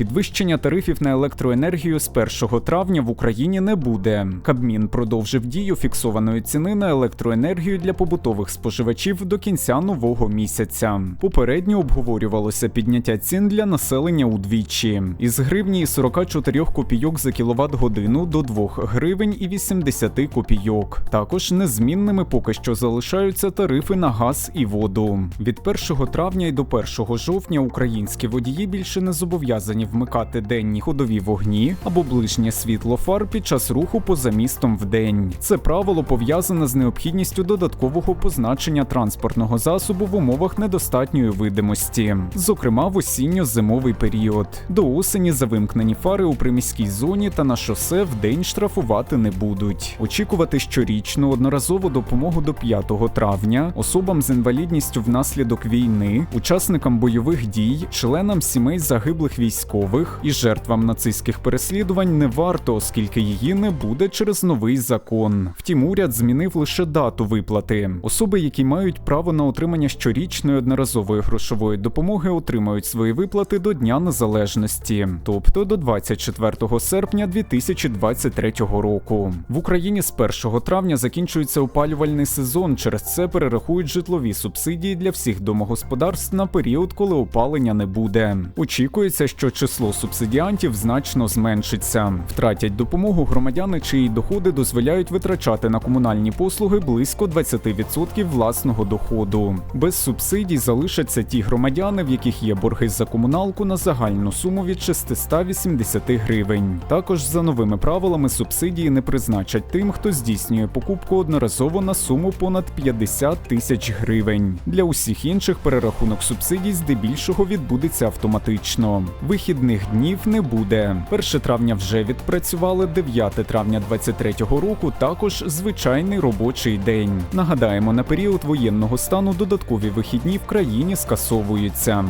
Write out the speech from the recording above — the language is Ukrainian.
Підвищення тарифів на електроенергію з 1 травня в Україні не буде. Кабмін продовжив дію фіксованої ціни на електроенергію для побутових споживачів до кінця нового місяця. Попередньо обговорювалося підняття цін для населення удвічі із гривні і 44 копійок за кіловат годину до 2 гривень і 80 копійок. Також незмінними поки що залишаються тарифи на газ і воду. Від 1 травня і до 1 жовтня українські водії більше не зобов'язані вмикати денні ходові вогні або ближнє світло фар під час руху поза містом в день. Це правило пов'язане з необхідністю додаткового позначення транспортного засобу в умовах недостатньої видимості, зокрема в осінньо-зимовий період. До осені за вимкнені фари у приміській зоні та на шосе в день штрафувати не будуть. Очікувати щорічну одноразову допомогу до 5 травня особам з інвалідністю внаслідок війни, учасникам бойових дій, членам сімей загиблих військових і жертвам нацистських переслідувань не варто, оскільки її не буде через новий закон. Втім, уряд змінив лише дату виплати. Особи, які мають право на отримання щорічної одноразової грошової допомоги, отримають свої виплати до Дня Незалежності, тобто до 24 серпня 2023 року. В Україні з 1 травня закінчується опалювальний сезон. Через це перерахують житлові субсидії для всіх домогосподарств на період, коли опалення не буде. Очікується, що число субсидіантів значно зменшиться. Втратять допомогу громадяни, чиї доходи дозволяють витрачати на комунальні послуги близько 20% власного доходу. Без субсидій залишаться ті громадяни, в яких є борги за комуналку на загальну суму від 680 гривень. Також за новими правилами субсидії не призначать тим, хто здійснює покупку одноразово на суму понад 50 тисяч гривень. Для усіх інших перерахунок субсидій здебільшого відбудеться автоматично. Вихідних днів не буде. 1 травня вже відпрацювали 9 травня 23-го року. Також звичайний робочий день. Нагадаємо, на період воєнного стану додаткові вихідні в країні скасовуються.